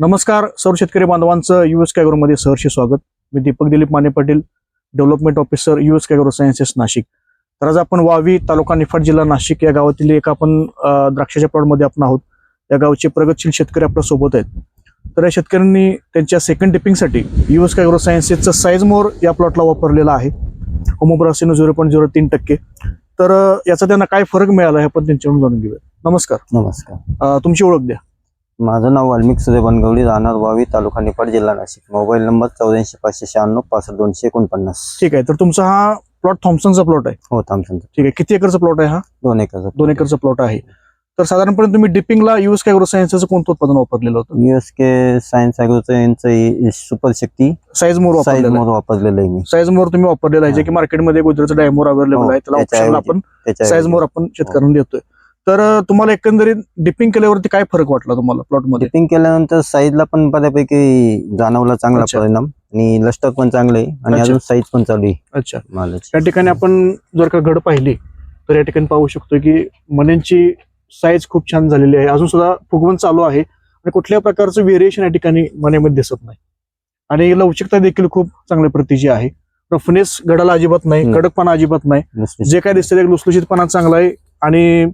नमस्कार सर्व शेतकरी बांधवांचं युएस कॅग्रोमध्ये सहर्ष स्वागत. मी Deepak Dilip Mane Patil development officer US कॅग्रो sciences Nashik. तर आज आपण वावी तालुका निफाड जिल्हा नाशिक या गावातील एक आपण द्राक्षाच्या प्लॉटमध्ये आपण आहोत. या गावचे प्रगतशील शेतकरी आपल्यासोबत आहेत. तर या शेतकऱ्यांनी त्यांच्या सेकंड टिपिंगसाठी युएस कॅग्रो सायन्सेसचं साईज मोर या प्लॉटला वापरलेला आहे. होमोब्रासिनो झिरो पॉईंट झिरो तीन टक्के. तर याचा त्यांना काय फरक मिळाला हे आपण त्यांच्याकडून जाणून घेऊया. नमस्कार. नमस्कार. तुमची ओळख द्या. माझं नाव वाल्मिक सुरे बनगवली राहणार वावी तालुका निपाड जिल्हा नाशिक. मोबाईल नंबर चौऱ्याऐंशी पाचशे शहाण्णव पासष्ट दोनशे एकोणपन्नास. ठीक आहे तर तुमचा हा प्लॉट थॉम्सनचा प्लॉट आहे? हो थांबसनचं ठीक आहे किती एकरचा प्लॉट आहे हा? दोन एकर दोन एकरचा प्लॉट आहे. तर साधारणपणे तुम्ही डिपिंगला युएस कॅग्रो सायन्सचं कोणतं उत्पादन वापरलेलं होतं? युएस के सायन्स अॅग्रोचं यांचं super Shakti size more size वापरलेलं मोर वापरलेलं आहे मी. साईज मोर तुम्ही वापरलेला आहे जे हा. की मार्केटमध्ये गुजरातचं डायमोर अवेलेबल हो, आहे त्याला. आपण त्याच्या साईज मोर आपण शेतकऱ्यांना देतोय. तर तुम्हाला एकंदरीत डिपिंग केल्यावरती काय फरक वाटला तुम्हाला प्लॉटमध्ये डिपिंग केल्यानंतर साईजला पण बऱ्यापैकी जाणवला चांगला अच्छा. परिणाम. आणि लष्टक पण चांगलं आहे. आणि अच्छा. अजून साईज पण चालू आहे. अच्छा. मालाची. या ठिकाणी आपण जर का घड पाहिली तर या ठिकाणी पाहू शकतो की मण्यांची साईज खूप छान झालेली आहे. अजून सुद्धा फुगवण चालू आहे. आणि कुठल्याही प्रकारचं व्हेरिएशन या ठिकाणी मण्यामध्ये दिसत नाही. आणि लवचिकता देखील खूप चांगल्या प्रतीची आहे. रफनेस गडाला अजिबात नाही. हम्म. कडकपणा अजिबात नाही. जे काय दिसतं ते लुसलुशीतपणा चांगला आहे. आणि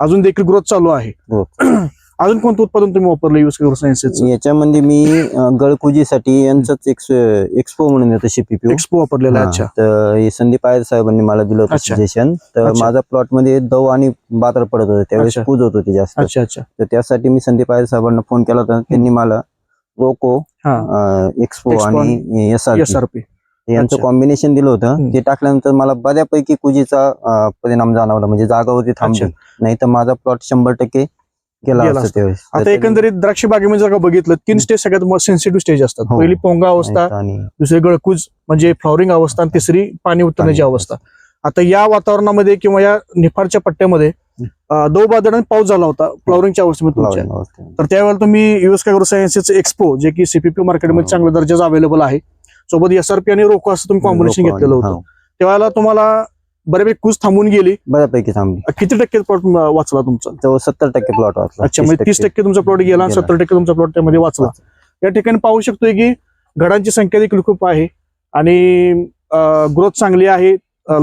अजून देखील ग्रोथ चालू आहे. Growth. अजून कोणतं उत्पादन तुम्ही वापरलं युएस कॅग्रो सायन्सेसचं याच्यामध्ये मी अं, गळकुजीसाठी यांचंच एक्सपो म्हणून येतं शिपीपीओ एक्सपो वापरलेला आहे. हा, अच्छा तर हे संदीप आयर साहेबांनी मला दिलं होतं अच्छा. सजेशन तर अच्छा. माझ्या प्लॉटमध्ये दव आणि बाजार पडत होते. त्यावेळेस अच्छा. पूज होत होती जास्त. अच्छा अच्छा. तर त्यासाठी मी संदीप आयर साहेबांना फोन केला होता. त्यांनी मला रोको हा. एक्सपो Expo आणि S R S R P यांचं. कॉम्बिनेशन दिलं होतं. ते टाकल्यानंतर मला बऱ्यापैकी कुजीचा परिणाम जाणवला म्हणजे जागावरती थांबली नाही तर माझा प्लॉट शंभर टक्के. त्यावेळेस आता एकंदरीत द्राक्ष बागेमध्ये जर का बघितलं तीन स्टेज सगळ्यात सेन्सिटिव्ह स्टेज असतात हो. पहिली पोंगा अवस्था दुसरी गळकूज म्हणजे फ्लॉवरिंग अवस्था आणि तिसरी पाणी उतरण्याची पाणी अवस्था आता या वातावरणामध्ये किंवा या निफाडच्या पट्ट्यामध्ये दो आणि पाऊस झाला होता फ्लॉवरिंगच्या अवस्थेमध्ये तुमच्या flowering अवस्था. तर त्यावेळेला तुम्ही युएस कॅग्रो सायन्सेस एक्सपो जे की सीपीपी मार्केटमध्ये हो. चांगल्या दर्जाचं अवेलेबल आहे सोबत एसआरपी आणि रोको असं तुम्ही कॉम्बिनेशन घेतलेलं होतं. हो, त्यावेळेला तुम्हाला बऱ्यापैकी कुज थांबून गेली. बऱ्यापैकी थांबली. किती टक्के प्लॉट वाचला तुमचा? सत्तर टक्के प्लॉट वाचला. अच्छा म्हणजे तीस टक्के. तुमचा प्लॉट गेला. सत्तर टक्के तुमचा प्लॉट त्यामध्ये वाचला. या ठिकाणी पाहू शकतोय की घडांची संख्या देखील खूप आहे आणि ग्रोथ चांगली आहे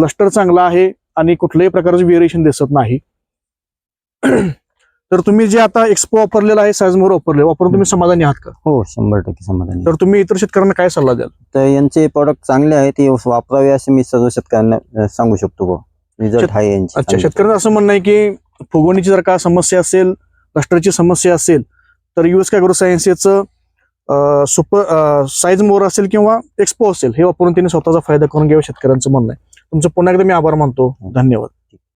लष्टर चांगला आहे आणि कुठल्याही प्रकारचं व्हेरिएशन दिसत नाही. तर तुम्ही जे आता एक्सपो वापरलेला आहे साईजमोर वापरले वापरून तुम्ही समाधानी आहात का? हो शंभर टक्के समाधानी. तर तुम्ही इतर शेतकऱ्यांना काय सल्ला द्याल? तर यांचे प्रॉडक्ट चांगले आहेत ते वापरावे असे मी सर्व शेतकऱ्यांना अं, सांगू शकतो बुवा रिझल्ट आहे यांचे अच्छा चांगले. शेतकऱ्यांचं असं म्हणणं आहे की फुगवणीची जर का समस्या असेल लष्टरची समस्या असेल तर युएस कॅग्रो सायन्सेचं सुपर साईज मोर असेल किंवा एक्सपो असेल हे वापरून त्यांनी स्वतःचा फायदा करून घ्यावा शेतकऱ्यांचं म्हणणं आहे. तुमचं पुन्हा एकदा मी आभार मानतो. धन्यवाद.